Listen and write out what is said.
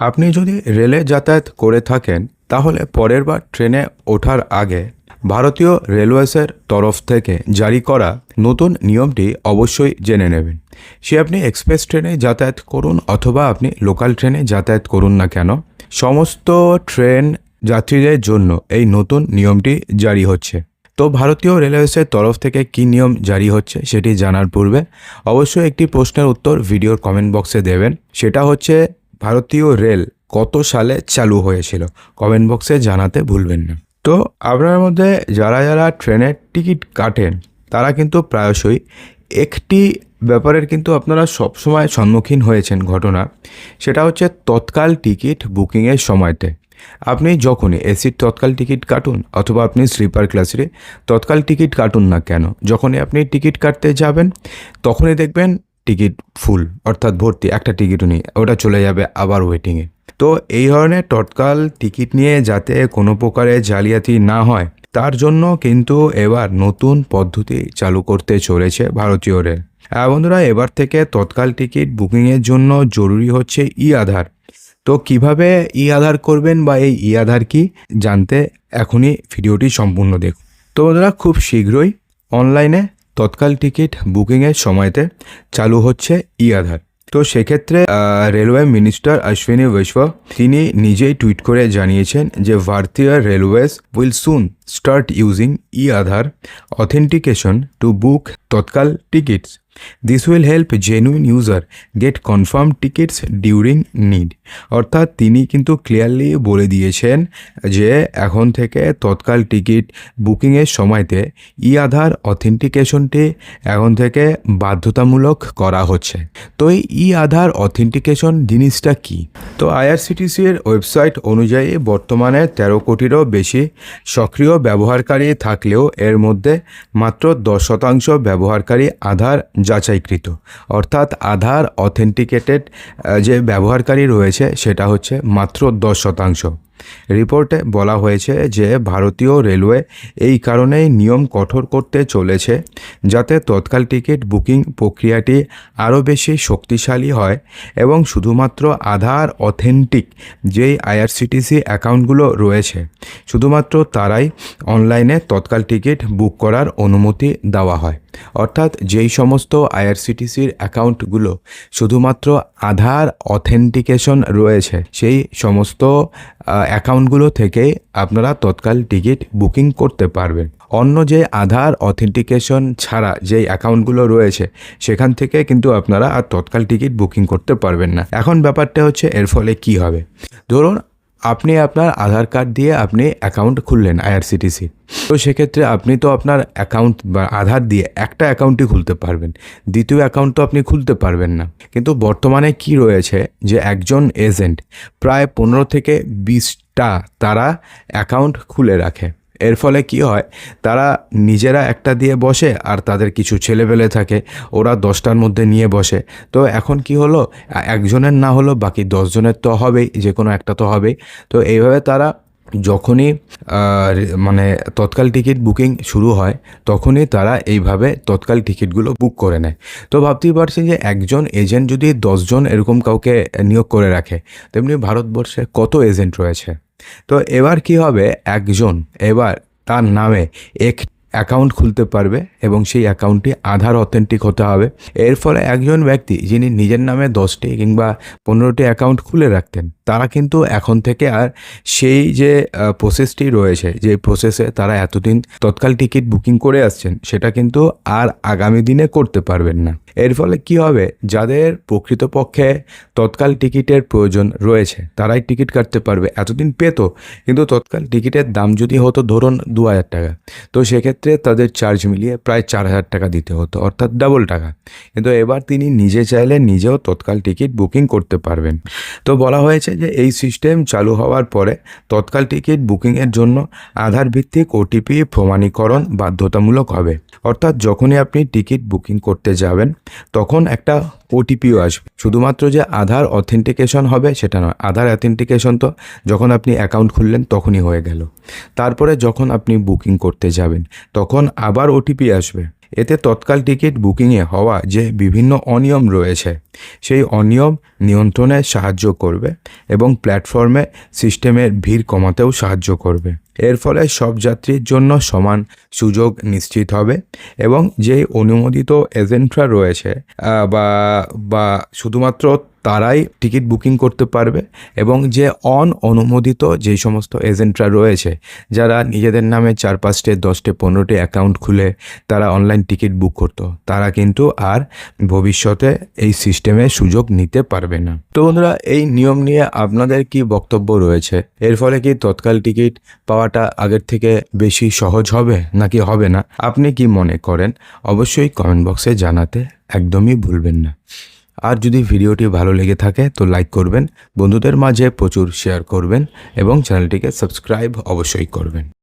আপনি যদি রেলে যাতায়াত করে থাকেন, তাহলে পরের বার ট্রেনে ওঠার আগে ভারতীয় রেলওয়েসের তরফ থেকে জারি করা নতুন নিয়মটি অবশ্যই জেনে নেবেন। সে আপনি এক্সপ্রেস ট্রেনে যাতায়াত করুন অথবা আপনি লোকাল ট্রেনে যাতায়াত করুন না কেন, সমস্ত ট্রেন যাত্রীদের জন্য এই নতুন নিয়মটি জারি হচ্ছে। তো ভারতীয় রেলওয়েসের তরফ থেকে কী নিয়ম জারি হচ্ছে সেটি জানার পূর্বে অবশ্যই একটি প্রশ্নের উত্তর ভিডিওর কমেন্ট বক্সে দেবেন। সেটা হচ্ছে ভারতীয় রেল কত সালে চালু হয়েছিল? কমেন্ট বক্সে জানাতে ভুলবেন না। তো আপনার মধ্যে যারা যারা ট্রেনের টিকিট কাটেন, তারা কিন্তু প্রায়শই একটি ব্যাপারের কিন্তু আপনারা সবসময় সম্মুখীন হয়েছেন ঘটনা। সেটা হচ্ছে তৎকাল টিকিট বুকিংয়ের সময়তে। আপনি যখনই এসির তৎকাল টিকিট কাটুন অথবা আপনি স্লিপার ক্লাসে তৎকাল টিকিট কাটুন না কেন, যখনই আপনি টিকিট কাটতে যাবেন, তখনই দেখবেন টিকিট ফুল, অর্থাৎ ভর্তি, একটা টিকিটও নেই ওটা চলে যাবে আবার ওয়েটিংয়ে তো এই ধরনের তৎকাল টিকিট নিয়ে যাতে কোনো প্রকারে জালিয়াতি না হয়, তার জন্য কিন্তু এবার নতুন পদ্ধতি চালু করতে চলেছে ভারতীয় রেল বন্ধুরা, এবার থেকে তৎকাল টিকিট বুকিংয়ের জন্য জরুরি হচ্ছে ই আধার তো কীভাবে ই আধার করবেন বা এই ই আধার কি, জানতে এখনই ভিডিওটি সম্পূর্ণ দেখুন। তো বন্ধুরা, খুব শীঘ্রই অনলাইনে তৎকাল টিকিট বুকিংয়ের সময়তে চালু হচ্ছে ই আধার। তো সেক্ষেত্রে রেলওয়ে মিনিস্টার অশ্বিনী বৈশ্ব তিনি নিজেই টুইট করে জানিয়েছেন যে ভারতীয় railways will soon start using e Aadhaar authentication to book Tatkal tickets. This will help genuine user get confirm tickets during need অর্থাৎ তিনি কিন্তু ক্লিয়ারলি বলে দিয়েছেন যে এখন থেকে তৎকাল টিকিট বুকিংয়ের সময়তে ই আধার অথেন্টিকেশনটি এখন থেকে বাধ্যতামূলক করা হচ্ছে। তো এই ই আধার অথেন্টিকেশন জিনিসটা কি? তো আইআরসিটিসির ওয়েবসাইট অনুযায়ী বর্তমানে তেরো কোটিরও বেশি সক্রিয় ব্যবহারকারী থাকলেও এর মধ্যে মাত্র দশ শতাংশ ব্যবহারকারী আধার যাচাইকৃত। অর্থাৎ আধার অথেন্টিকেটেড যে ব্যবহারকারী রয়েছে, সেটা হচ্ছে মাত্র দশ শতাংশ। রিপোর্টে বলা হয়েছে যে ভারতীয় রেলওয়ে এই কারণেই নিয়ম কঠোর করতে চলেছে, যাতে তৎকাল টিকিট বুকিং প্রক্রিয়াটি আরও বেশি শক্তিশালী হয় এবং শুধুমাত্র আধার অথেন্টিক যেই আইআরসিটিসি অ্যাকাউন্টগুলো রয়েছে, শুধুমাত্র তারাই অনলাইনে তৎকাল টিকিট বুক করার অনুমতি দেওয়া হয়। অর্থাৎ যেই সমস্ত আইআরসিটিসির অ্যাকাউন্টগুলো শুধুমাত্র আধার অথেন্টিকেশন রয়েছে, সেই সমস্ত অ্যাকাউন্টগুলো থেকেই আপনারা তৎকাল টিকিট বুকিং করতে পারবেন। অন্য যে আধার অথেন্টিকেশন ছাড়া যেই অ্যাকাউন্টগুলো রয়েছে, সেখান থেকে কিন্তু আপনারা আর তৎকাল টিকিট বুকিং করতে পারবেন না। এখন ব্যাপারটা হচ্ছে এর ফলে কি হবে? ধরুন আপনি আপনার আধার কার্ড দিয়ে আপনি অ্যাকাউন্ট খুললেন আইআরসিটিসি তো সেক্ষেত্রে আপনি তো আপনার অ্যাকাউন্ট বা আধার দিয়ে একটা অ্যাকাউন্টই খুলতে পারবেন। দ্বিতীয় অ্যাকাউন্ট তো আপনি খুলতে পারবেন না। কিন্তু বর্তমানে কি রয়েছে যে একজন এজেন্ট প্রায় পনেরো থেকে বিশটা তারা অ্যাকাউন্ট খুলে রাখে। এর ফলে কি হয়? তারা নিজেরা একটা দিয়ে বসে আর তাদের কিছু ছেলেবেলে থাকে, ওরা দশটার মধ্যে নিয়ে বসে। তো এখন কি হলো? একজনের না হলো, বাকি দশজনের তো হবেই, যে কোনো একটা তো হবেই। তো এইভাবে তারা যখনই মানে তৎকাল টিকিট বুকিং শুরু হয়, তখনই তারা এইভাবে তৎকাল টিকিটগুলো বুক করে নেয়। তো ভাবতেই পারছেন যে একজন এজেন্ট যদি দশজন এরকম কাউকে নিয়োগ করে রাখে, তেমনি ভারতবর্ষে কত এজেন্ট রয়েছে? তো এবার কি হবে? একজন এবার তার নামে এক অ্যাকাউন্ট খুলতে পারবে এবং সেই অ্যাকাউন্টটি আধার অথেন্টিক হতে হবে। এর ফলে একজন ব্যক্তি, যিনি নিজের নামে দশটি কিংবা পনেরোটি অ্যাকাউন্ট খুলে রাখতেন তারা কিন্তু এখন থেকে আর সেই যে প্রসেসটি রয়েছে, যে প্রসেসে তারা এতদিন তৎকাল টিকিট বুকিং করে আসছেন, সেটা কিন্তু আর আগামী দিনে করতে পারবেন না। এর ফলে কি হবে? যাদের প্রকৃতপক্ষে তৎকাল টিকিটের প্রয়োজন রয়েছে, তারাই টিকিট কাটতে পারবে। এতদিন পেতো, কিন্তু তৎকাল টিকিটের দাম যদি হতো ধরুন দু হাজার টাকা, তো সেক্ষেত্রে তাদের চার্জ মিলিয়ে প্রায় চার হাজার টাকা দিতে হতো, অর্থাৎ ডাবল টাকা। কিন্তু এবার তিনি নিজে চাইলে নিজেও তৎকাল টিকিট বুকিং করতে পারবেন। তো বলা হয়েছে যে এই সিস্টেম চালু হওয়ার পরে তৎকাল টিকিট বুকিংয়ের জন্য আধার ভিত্তিক ওটিপি প্রমাণীকরণ বাধ্যতামূলক হবে। অর্থাৎ যখনই আপনি টিকিট বুকিং করতে যাবেন, তখন একটা ওটিপিও আসবে। শুধুমাত্র যে আধার অথেন্টিকেশন হবে সেটা নয়, আধার অথেন্টিকেশন তো যখন আপনি অ্যাকাউন্ট খুললেন তখনই হয়ে গেল। তারপরে যখন আপনি বুকিং করতে যাবেন, তখন আবার ওটিপি আসবে। এতে তৎকাল টিকিট বুকিংয়ে হওয়া যে বিভিন্ন অনিয়ম রয়েছে, সেই অনিয়ম নিয়ন্ত্রণে সাহায্য করবে এবং প্ল্যাটফর্মে সিস্টেমের ভিড় কমাতেও সাহায্য করবে। এর ফলে সব যাত্রীর জন্য সমান সুযোগ নিশ্চিত হবে এবং যে অনুমোদিত এজেন্টরা রয়েছে বা বা শুধুমাত্র তারাই টিকিট বুকিং করতে পারবে এবং যে অন অনুমোদিত যেই সমস্ত এজেন্টরা রয়েছে, যারা নিজেদের নামে চার পাঁচটে, দশটে, পনেরোটি অ্যাকাউন্ট খুলে তারা অনলাইন টিকিট বুক করতো, তারা কিন্তু আর ভবিষ্যতে এই সিস্টেমে সুযোগ নিতে পারবে না। তো বন্ধুরা, এই নিয়ম নিয়ে আপনাদের কি বক্তব্য রয়েছে? এর ফলে কি তৎকাল টিকিট পাওয়াটা আগের থেকে বেশি সহজ হবে নাকি হবে না? আপনি কি মনে করেন? অবশ্যই কমেন্ট বক্সে জানাতে একদমই ভুলবেন না। আর যদি ভিডিওটি ভালো লেগে থাকে, তো লাইক করবেন, বন্ধুদের মাঝে প্রচুর শেয়ার করবেন এবং চ্যানেলটিকে সাবস্ক্রাইব অবশ্যই করবেন।